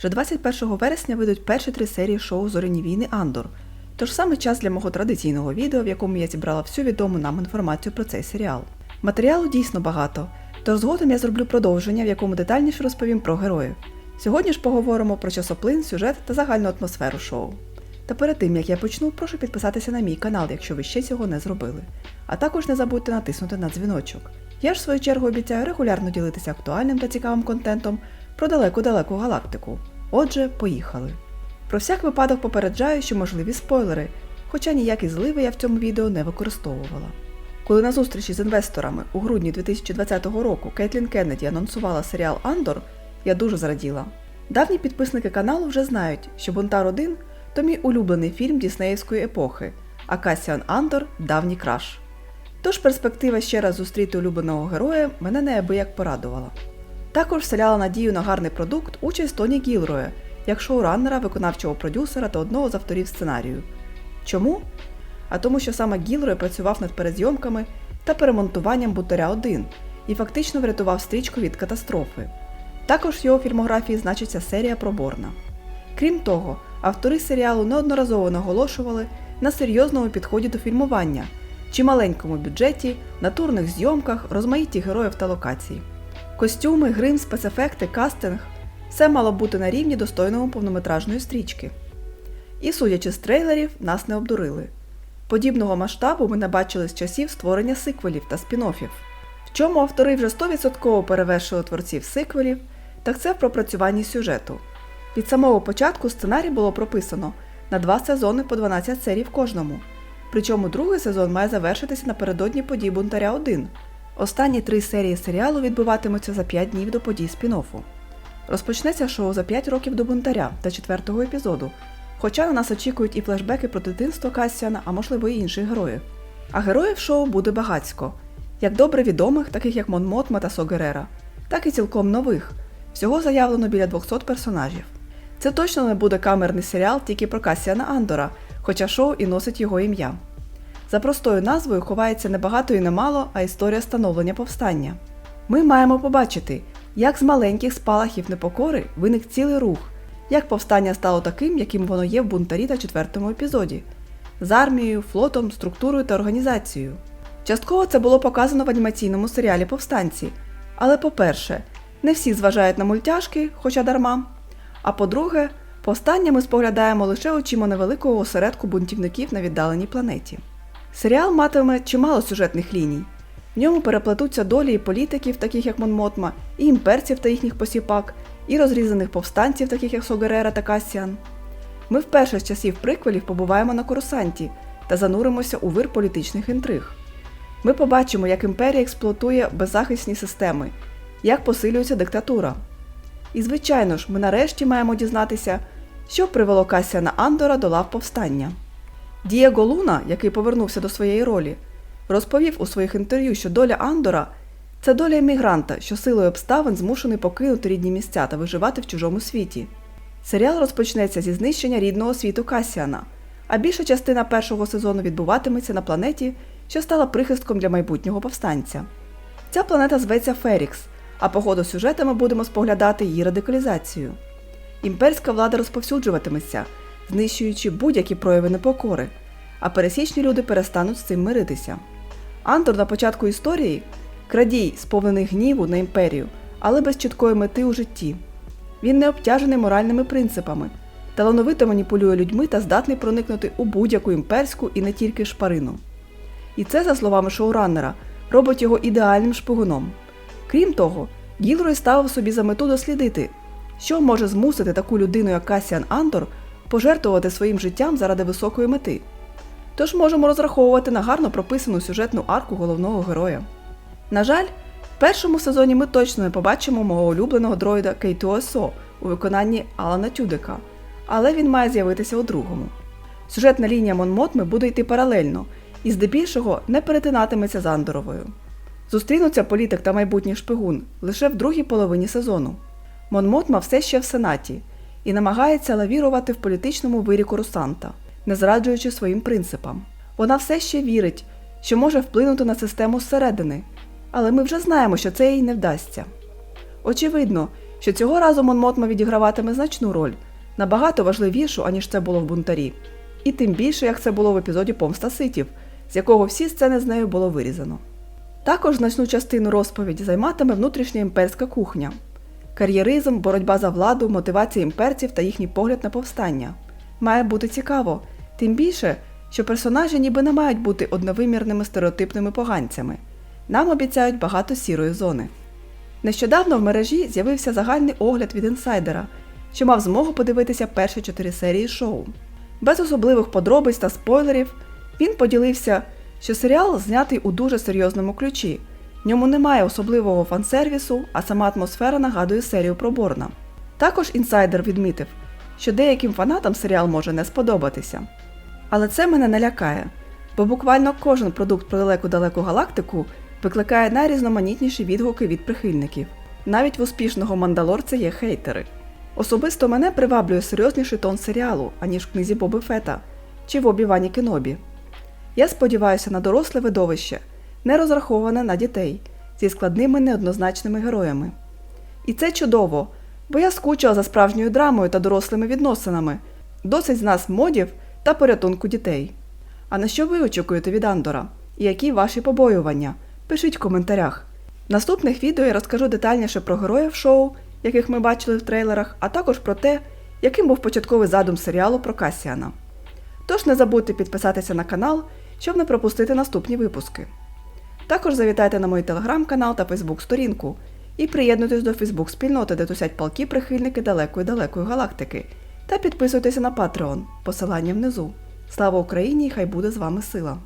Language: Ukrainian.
Вже 21 вересня вийдуть перші три серії шоу Зоряні війни Андор. Тож саме час для мого традиційного відео, в якому я зібрала всю відому нам інформацію про цей серіал. Матеріалу дійсно багато, тож згодом я зроблю продовження, в якому детальніше розповім про героїв. Сьогодні ж поговоримо про часоплин, сюжет та загальну атмосферу шоу. Та перед тим як я почну, прошу підписатися на мій канал, якщо ви ще цього не зробили. А також не забудьте натиснути на дзвіночок. Я ж в свою чергу обіцяю регулярно ділитися актуальним та цікавим контентом про далеку-далеку галактику. Отже, поїхали. Про всяк випадок попереджаю, що можливі спойлери, хоча ніякі зливи я в цьому відео не використовувала. Коли на зустрічі з інвесторами у грудні 2020 року Кейтлін Кеннеді анонсувала серіал Андор, я дуже зраділа. Давні підписники каналу вже знають, що Бунтар 1 то мій улюблений фільм Діснеївської епохи, а Касіан Андор давній краш. Тож перспектива ще раз зустріти улюбленого героя мене неабияк порадувала. Також вселяла надію на гарний продукт участь Тоні Гілроя, як шоураннера, виконавчого продюсера та одного з авторів сценарію. Чому? А тому, що саме Гілрой працював над перезйомками та перемонтуванням Бутаря 1 і фактично врятував стрічку від катастрофи. Також в його фільмографії значиться серія про Борна. Крім того, автори серіалу неодноразово наголошували на серйозному підході до фільмування, чималенькому бюджеті, натурних зйомках, розмаїтті героїв та локацій. Костюми, грим, спецефекти, кастинг все мало бути на рівні достойного повнометражної стрічки. І, судячи з трейлерів, нас не обдурили. Подібного масштабу ми не бачили з часів створення сиквелів та спін-оффів. В чому автори вже 100% перевершили творців сиквелів, так це в пропрацюванні сюжету. Від самого початку сценарій було прописано на два сезони по 12 серій в кожному. Причому другий сезон має завершитися напередодні подій Бунтаря 1. Останні три серії серіалу відбуватимуться за 5 днів до подій спін-оффу. Розпочнеться шоу за 5 років до Бунтаря та четвертого епізоду, хоча на нас очікують і флешбеки про дитинство Кассіана, а можливо і інших героїв. А героїв шоу буде багацько, як добре відомих, таких як Мон Мотма та Согерера, так і цілком нових. Всього заявлено біля 200 персонажів. Це точно не буде камерний серіал тільки про Касіана Андора, хоча шоу і носить його ім'я. За простою назвою ховається не багато і немало, а історія становлення повстання. Ми маємо побачити, як з маленьких спалахів непокори виник цілий рух, як повстання стало таким, яким воно є в бунтарі та четвертому епізоді, з армією, флотом, структурою та організацією. Частково це було показано в анімаційному серіалі Повстанці. Але, по-перше, не всі зважають на мультяшки, хоча дарма. А по-друге, повстання ми споглядаємо лише очима невеликого осередку бунтівників на віддаленій планеті. Серіал матиме чимало сюжетних ліній. В ньому переплетуться долі і політиків, таких як Монмотма, і імперців та їхніх посіпак, і розрізаних повстанців, таких як Согерера та Касіан. Ми вперше з часів приквелів побуваємо на Корусанті та зануримося у вир політичних інтриг. Ми побачимо, як імперія експлуатує беззахисні системи, як посилюється диктатура. І, звичайно ж, ми нарешті маємо дізнатися, що привело Касіана Андора до лав повстання. Дієго Луна, який повернувся до своєї ролі, розповів у своїх інтерв'ю, що доля Андора це доля емігранта, що силою обставин змушений покинути рідні місця та виживати в чужому світі. Серіал розпочнеться зі знищення рідного світу Касіана, а більша частина першого сезону відбуватиметься на планеті, що стала прихистком для майбутнього повстанця. Ця планета зветься Ферікс, а по ходу сюжету ми будемо споглядати її радикалізацію. Імперська влада розповсюджуватиметься, знищуючи будь-які прояви непокори, а пересічні люди перестануть з цим миритися. Андор на початку історії крадій, сповнений гніву на імперію, але без чіткої мети у житті. Він не обтяжений моральними принципами, талановито маніпулює людьми та здатний проникнути у будь-яку імперську і не тільки шпарину. І це, за словами шоураннера, робить його ідеальним шпигуном. Крім того, Гілрой ставив собі за мету дослідити, що може змусити таку людину, як Касіан Андор, пожертвувати своїм життям заради високої мети. Тож можемо розраховувати на гарно прописану сюжетну арку головного героя. На жаль, в першому сезоні ми точно не побачимо мого улюбленого дроїда K2SO у виконанні Алана Тюдека, але він має з'явитися у другому. Сюжетна лінія Монмотми буде йти паралельно і здебільшого не перетинатиметься з Андоровою. Зустрінуться політик та майбутній шпигун лише в другій половині сезону. Монмотма все ще в сенаті і намагається лавірувати в політичному вирі Корусанта, не зраджуючи своїм принципам. Вона все ще вірить, що може вплинути на систему зсередини, але ми вже знаємо, що це їй не вдасться. Очевидно, що цього разу Монмотма відіграватиме значну роль, набагато важливішу, аніж це було в бунтарі. І тим більше, як це було в епізоді Помста Ситів, з якого всі сцени з нею було вирізано. Також значну частину розповіді займатиме внутрішня імперська кухня, кар'єризм, боротьба за владу, мотивація імперців та їхній погляд на повстання. Має бути цікаво, тим більше, що персонажі ніби не мають бути одновимірними стереотипними поганцями. Нам обіцяють багато сірої зони. Нещодавно в мережі з'явився загальний огляд від інсайдера, що мав змогу подивитися перші чотири серії шоу. Без особливих подробиць та спойлерів він поділився, що серіал знятий у дуже серйозному ключі. В ньому немає особливого фансервісу, а сама атмосфера нагадує серію про Борна. Також інсайдер відмітив, що деяким фанатам серіал може не сподобатися. Але це мене не лякає, бо буквально кожен продукт про далеку-далеку галактику викликає найрізноманітніші відгуки від прихильників. Навіть в успішного мандалорця є хейтери. Особисто мене приваблює серйозніший тон серіалу, аніж в книзі Боби Фета чи в Обівані Кенобі. Я сподіваюся на доросле видовище, не розраховане на дітей зі складними неоднозначними героями. І це чудово, бо я скучила за справжньою драмою та дорослими відносинами, досить з нас модів та порятунку дітей. А на що ви очікуєте від Андора? І які ваші побоювання? Пишіть в коментарях. В наступних відео я розкажу детальніше про героїв шоу, яких ми бачили в трейлерах, а також про те, яким був початковий задум серіалу про Касіана. Тож не забудьте підписатися на канал, щоб не пропустити наступні випуски. Також завітайте на мій телеграм-канал та фейсбук-сторінку і приєднуйтесь до фейсбук-спільноти, де тусять палки прихильники далекої далекої галактики. Та підписуйтеся на Patreon, посилання внизу. Слава Україні! Хай буде з вами сила!